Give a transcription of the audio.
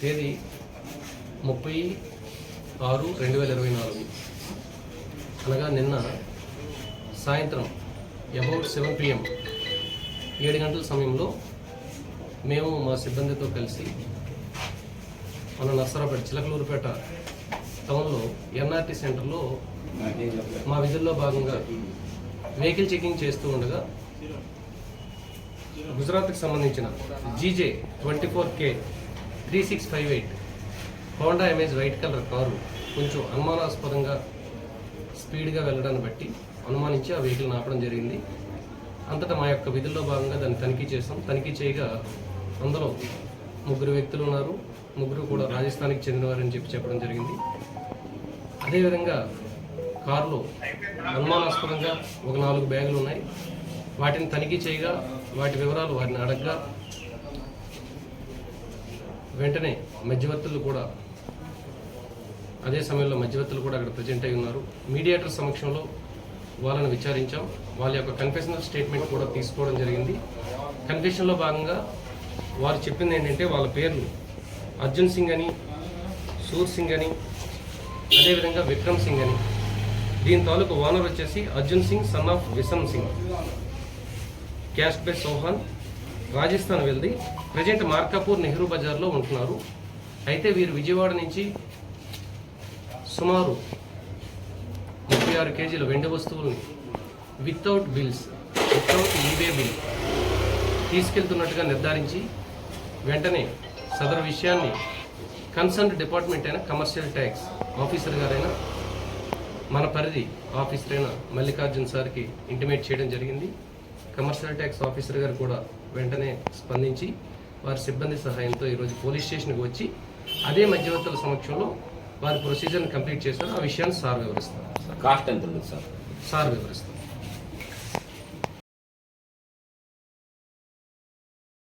తేదీ ముప్పై ఆరు రెండు వేల ఇరవై నాలుగు. అనగా నిన్న సాయంత్రం అబౌట్ సెవెన్ పిఎం ఏడు గంటల సమయంలో మేము మా సిబ్బందితో కలిసి మన నర్సరాపేట చిలకలూరుపేట టౌన్లో ఎన్ఆర్టీ సెంటర్లో మా విధుల్లో భాగంగా వెహికల్ చెకింగ్ చేస్తూ ఉండగా గుజరాత్కి సంబంధించిన GJ twenty four K three six five eight. Honda Amaze white colour car కొంచెం అనుమానాస్పదంగా స్పీడ్గా వెళ్ళడాన్ని బట్టి అనుమానించి ఆ వెహికల్ ఆపడం జరిగింది. అంతటా మా యొక్క విధుల్లో భాగంగా దాన్ని తనిఖీ చేస్తాం తనిఖీ చేయగా అందులో ముగ్గురు వ్యక్తులు ఉన్నారు. ముగ్గురు కూడా రాజస్థాన్కి చెందినవారని చెప్పి చెప్పడం జరిగింది. అదేవిధంగా కారులో అనుమానాస్పదంగా ఒక నాలుగు బ్యాగులు ఉన్నాయి. వాటిని తనిఖీ చేయగా వాటి వివరాలు వారిని అడగగా వెంటనే మధ్యవర్తులు కూడా అదే సమయంలో మధ్యవర్తులు కూడా అక్కడ ప్రజెంట్ అయి ఉన్నారు. మీడియేటర్ సమక్షంలో వాళ్ళని విచారించాం. వాళ్ళ యొక్క కన్ఫెషనల్ స్టేట్మెంట్ కూడా తీసుకోవడం జరిగింది. కన్ఫెషన్లో భాగంగా వారు చెప్పింది ఏంటంటే వాళ్ళ పేర్లు అర్జున్ సింగ్ అని సూర్ సింగ్ అని అదేవిధంగా విక్రమ్ సింగ్ అని. దీని తాలూకు ఓనర్ వచ్చేసి Arjun Singh son of Visam Singh. Caste by Sohan Rajasthan వెళ్ళి ప్రజెంట్ మార్కాపూర్ నెహ్రూ బజార్లో ఉంటున్నారు. అయితే వీరు విజయవాడ నుంచి సుమారు ముప్పై ఆరు కేజీల వెండి వస్తువుల్ని without bills without e way bill తీసుకెళ్తున్నట్టుగా నిర్ధారించి వెంటనే సదరు విషయాన్ని కన్సర్న్ డిపార్ట్మెంట్ అయిన కమర్షియల్ ట్యాక్స్ ఆఫీసర్ గారైన మన పరిధి ఆఫీసర్ అయిన మల్లికార్జున్ సార్కి ఇంటిమేట్ చేయడం జరిగింది. కమర్షియల్ ట్యాక్స్ ఆఫీసర్ గారు కూడా వెంటనే స్పందించి వారి సిబ్బంది సహాయంతో ఈరోజు పోలీస్ స్టేషన్కి వచ్చి అదే మధ్యవర్తుల సమక్షంలో వారి ప్రొసీజర్ని కంప్లీట్ చేశారు. ఆ విషయాన్ని సార్ వివరిస్తారు. కాస్ట్ ఎంత సార్? సార్ వివరిస్తారు.